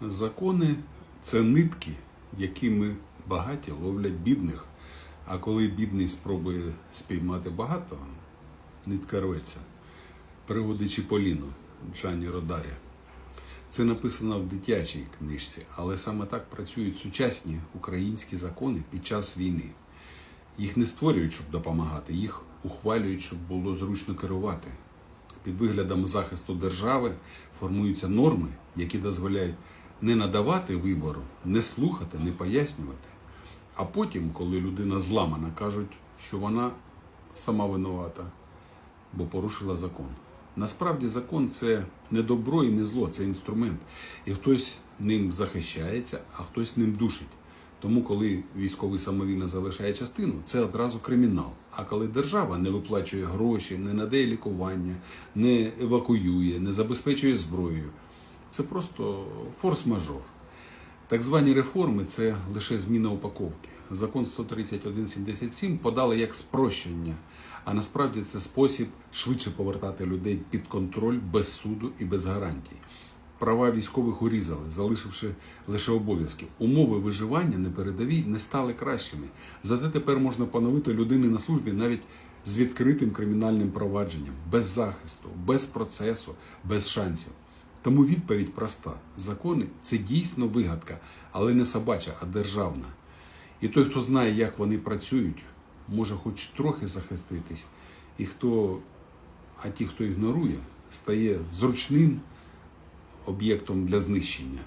Закони це нитки, якими багаті ловлять бідних. А коли бідний спробує спіймати багато, нитка рветься. Пригоди Чіполіно Джані Родарі. Це написано в дитячій книжці, але саме так працюють сучасні українські закони під час війни. Їх не створюють, щоб допомагати, їх ухвалюють, щоб було зручно керувати. Під виглядом захисту держави формуються норми, які дозволяють не надавати вибору, не слухати, не пояснювати. А потім, коли людина зламана, кажуть, що вона сама винувата, бо порушила закон. Насправді закон це не добро і не зло, це інструмент. І хтось ним захищається, а хтось ним душить. Тому, коли військовий самовільно залишає частину, це одразу кримінал. А коли держава не виплачує гроші, не надає лікування, не евакуює, не забезпечує зброєю, це просто форс-мажор. Так звані реформи це лише зміна упаковки. Закон 131.77 подали як спрощення, а насправді це спосіб швидше повертати людей під контроль без суду і без гарантій. Права військових урізали, залишивши лише обов'язки. Умови виживання на передовій не стали кращими. Зате тепер можна поновити людини на службі навіть з відкритим кримінальним провадженням, без захисту, без процесу, без шансів. Тому відповідь проста: закони це дійсно вигадка, але не собача, а державна. І той, хто знає, як вони працюють, може хоч трохи захиститись. І хто, а ті, хто ігнорує, стає зручним об'єктом для знищення.